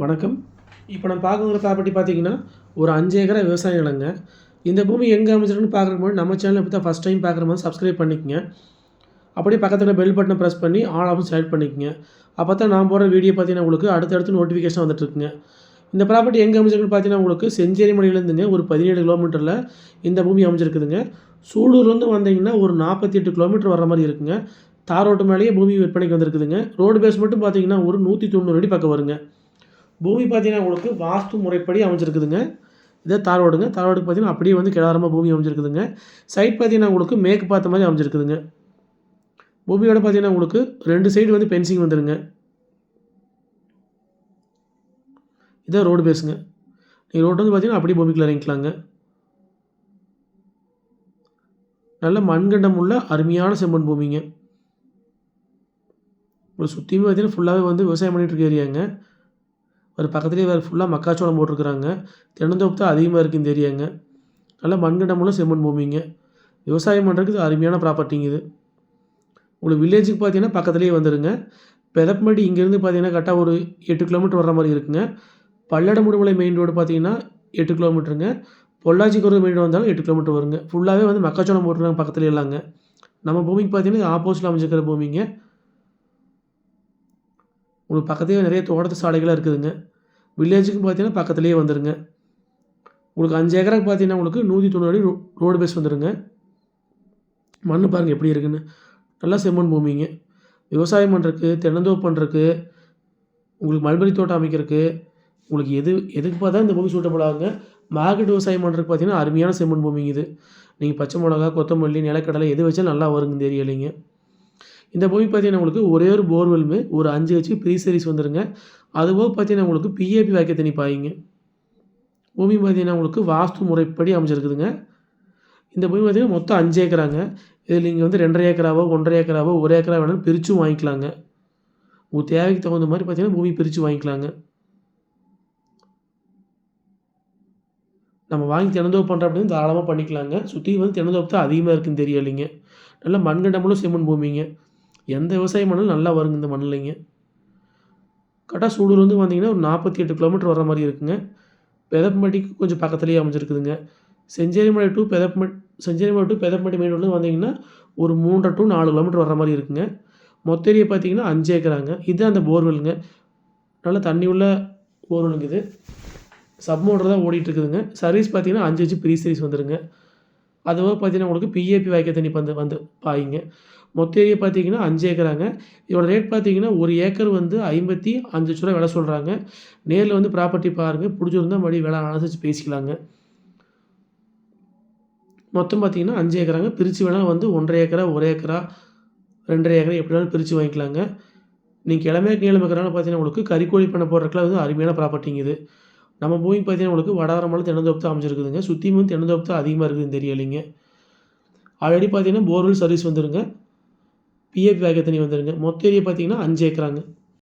வணக்கம். இப்போ நம்ம பார்க்குற ப்ராப்பர்ட்டி பார்த்தீங்கன்னா ஒரு அஞ்சு ஏக்கரா விவசாய நிலங்க இந்த பூமி எங்கே அமைச்சிருக்குன்னு பார்க்குற போது நம்ம சேனலை இப்போ தான் ஃபஸ்ட் டைம் பார்க்குற மாதிரி சப்ஸ்கிரைப் பண்ணிக்கங்க. அப்படியே பக்கத்தில் பெல் பட்டனை ப்ரெஸ் பண்ணி ஆல் ஆப்ஷன் செலக்ட் பண்ணிக்கங்க. அப்போ தான் நான் போகிற வீடியோ பார்த்தீங்கன்னா உங்களுக்கு அடுத்தடுத்து நோட்டிஃபிகேஷன் வந்துட்டுருக்குங்க. இந்த ப்ராப்பர்ட்டி எங்கே அமைச்சிருக்குன்னு பார்த்தீங்கன்னா உங்களுக்கு செஞ்சேரி மலையிலேருந்துங்க ஒரு பதினேழு கிலோமீட்டரில் இந்த பூமி அமைஞ்சிருக்குதுங்க. சூலூர்லேருந்து வந்தீங்கன்னா ஒரு நாற்பத்தி எட்டு கிலோமீட்டர் வர மாதிரி இருக்குங்க. தார் ரோட்டு மேலேயே பூமி விற்பனைக்கு வந்திருக்குதுங்க. ரோடு பேஸ் மட்டும் பார்த்தீங்கன்னா ஒரு நூற்றி தொண்ணூறு அடி பக்கம் வருங்க. பூமி பார்த்தீங்கன்னா உங்களுக்கு வாஸ்து முறைப்படி அமைஞ்சிருக்குதுங்க. இதே தார் ரோடுங்க பார்த்தீங்கன்னா அப்படியே வந்து கிடாரமாக பூமி அமைஞ்சிருக்குதுங்க. சைட் பார்த்தீங்கன்னா உங்களுக்கு மேற்கு பார்த்த மாதிரி அமைஞ்சிருக்குதுங்க. பூமியோட பார்த்தீங்கன்னா உங்களுக்கு ரெண்டு சைடு வந்து பென்சிங் வந்துடுங்க இதான் ரோடு பேஸுங்க நீங்கள் ரோடு வந்து பார்த்தீங்கன்னா அப்படியே பூமிக்குள்ள இறங்கிக்கலாங்க. நல்ல மண்கண்டம் உள்ள அருமையான செம்மண் பூமிங்க. உங்களுக்கு சுற்றியுமே பார்த்தீங்கன்னா ஃபுல்லாகவே வந்து விவசாயம் பண்ணிகிட்டு இருக்க ஏரியாங்க ஒரு பக்கத்துலேயே வேறு ஃபுல்லாக மக்காச்சோளம் போட்டிருக்கிறாங்க. தென்னந்தோப்பு தான் அதிகமாக இருக்குது இந்த ஏரியாங்க நல்ல மண்கண்டமுள்ள செம்மண் பூமிங்க. விவசாயம் பண்ணுறதுக்கு இது அருமையான ப்ராப்பர்ட்டிங்க இது. உங்களுக்கு வில்லேஜுக்கு பார்த்தீங்கன்னா பக்கத்துலேயே வந்துடுங்க பெதப்பமடி இங்கேருந்து பார்த்தீங்கன்னா கரெக்டாக ஒரு எட்டு கிலோமீட்டர் வர மாதிரி இருக்குங்க. பல்லடமுடுமலை மெயின் ரோடு பார்த்தீங்கன்னா எட்டு கிலோமீட்டருங்க பொள்ளாச்சிக்கு ஒரு மெயின் ரோடு வந்தாலும் எட்டு கிலோமீட்டர் வருங்க. ஃபுல்லாகவே வந்து மக்காச்சோளம் போட்டுருக்காங்க பக்கத்துலேயே எல்லாங்க. நம்ம பூமிக்கு பார்த்தீங்கன்னா ஆப்போசிட்டில் அமைஞ்சிருக்கிற பூமிங்க. உங்களுக்கு பக்கத்துலேயே நிறைய தோட்டத்து சாலைகளாக இருக்குதுங்க. வில்லேஜுக்கும் பார்த்தீங்கன்னா பக்கத்துலேயே வந்துடுங்க உங்களுக்கு அஞ்சு ஏக்கராக்கு பார்த்தீங்கன்னா உங்களுக்கு நூற்றி தொண்ணூறு அடி ரோ- ரோடு பேஸ் வந்துடுங்க மண் பாருங்கள் எப்படி இருக்குன்னு. நல்லா செம்மண் பூமிங்க. விவசாயம் பண்ணுறக்கு தென்னந்தோப்பு பண்ணுறக்கு உங்களுக்கு மல்பரி தோட்டம் அமைக்கிறதுக்கு உங்களுக்கு எது எதுக்கு பார்த்தா இந்த பூமி சூட்டபிள் ஆகுங்க. மார்க்கெட் விவசாயம் பண்ணுறதுக்கு பார்த்தீங்கன்னா அருமையான செம்மண் பூமிங்க இது. நீங்கள் பச்சை மிளகா கொத்தமல்லி நிலக்கடலை எது வச்சாலும் நல்லா வருங்க தெரியலைங்க இந்த பூமி பார்த்தீங்கன்னா உங்களுக்கு ஒரே ஒரு போர்வெல்மே ஒரு அஞ்சு ஹெச்பி ப்ரீ சீரிஸ் வந்துருங்க. அதுபோக பார்த்தீங்கன்னா உங்களுக்கு பிஏபி வாக்கிய தண்ணி பாயிங்க பூமி பார்த்தீங்கன்னா உங்களுக்கு வாஸ்து முறைப்படி அமைஞ்சிருக்குதுங்க. இந்த பூமி பார்த்தீங்கன்னா மொத்தம் அஞ்சு ஏக்கராங்க. இதில் நீங்கள் வந்து ரெண்டரை ஏக்கராவோ ஒன்றரை ஏக்கராவோ ஒரு ஏக்கரா வேணாலும் பிரித்தும் வாங்கிக்கலாங்க. உங்கள் தேவைக்கு தகுந்த மாதிரி பார்த்தீங்கன்னா பூமி பிரித்து வாங்கிக்கலாங்க. நம்ம வாங்கி தினந்தோப்பு பண்ணுறோம் அப்படின்னு தாராளமாக பண்ணிக்கலாங்க. சுற்றி வந்து தினந்தோப்பு தான் அதிகமாக இருக்குன்னு தெரியலைங்க. நல்ல மண்கண்டமுள்ள செம்மண் பூமிங்க. எந்த விவசாயம் மணல் நல்லா வருங்க இந்த மண்ணிலைங்க. கரெக்டாக சூடூர் வந்து வந்தீங்கன்னா ஒரு நாற்பத்தி எட்டு கிலோமீட்டர் வர மாதிரி இருக்குங்க. பெதப்பமட்டிக்கு கொஞ்சம் பக்கத்துலேயே அமைஞ்சிருக்குதுங்க. செஞ்சேரிமலை டு பெதப்பமட் செஞ்சேரிமலை டு பெதப்பமட்டி மெயின் ரோட்லேருந்து வந்தீங்கன்னா ஒரு மூன்றரை டு நாலு கிலோமீட்டர் வர மாதிரி இருக்குங்க. மொத்த ஏரியா பார்த்தீங்கன்னா அஞ்சு ஏக்கராங்க. இது அந்த போர்வெல்லுங்க. நல்ல தண்ணி உள்ள போர்வெலுங்க இது. சப் மோட்டர் தான் ஓடிட்டுருக்குதுங்க சர்வீஸ் பார்த்தீங்கன்னா அஞ்சு அஞ்சு ப்ரீ சர்வீஸ் வந்துருங்க. அதுவே பார்த்தீங்கன்னா உங்களுக்கு பிஏபி வாய்க்க தண்ணி வந்து வந்து பாய்ங்க. மொத்த ஏரியா பார்த்தீங்கன்னா அஞ்சு ஏக்கராங்க. இதோட ரேட் பார்த்தீங்கன்னா ஒரு ஏக்கர் வந்து ஐம்பத்தி அஞ்சு லட்ச ரூபா விலை சொல்கிறாங்க நேரில் வந்து ப்ராப்பர்ட்டி பாருங்கள் பிடிச்சிருந்தா மறுபடியும் விலை அனுசரித்து பேசிக்கலாங்க. மொத்தம் பார்த்தீங்கன்னா அஞ்சு ஏக்கராங்க. பிரித்து வேணால் வந்து ஒன்றரை ஏக்கரா ஒரு ஏக்கரா ரெண்டரை ஏக்கரா எப்படி வேணாலும் பிரித்து வாங்கிக்கலாங்க. நீங்கள் கிழமை நீளம் இருக்கிறனால பார்த்தீங்கன்னா உங்களுக்கு கறிக்கோழி பண்ண போடுறதுக்குலாம் வந்து அருமையான ப்ராப்பர்ட்டிங்க இது. நம்ம பூமி பார்த்தீங்கன்னா உங்களுக்கு வடாரமலை தென்னந்தோப்பு தான் அமைஞ்சிருக்குதுங்க. சுற்றியும் தென்னந்தோப்பு தான் அதிகமாக இருக்குது தெரியலைங்க. ஆல்ரெடி பார்த்தீங்கன்னா போர்வெல் சர்வீஸ் வந்துருங்க. பிஏபி வேக தண்ணி வந்துருங்க. மொத்த ஏரியா பார்த்தீங்கன்னா அஞ்சு ஏக்கராங்க.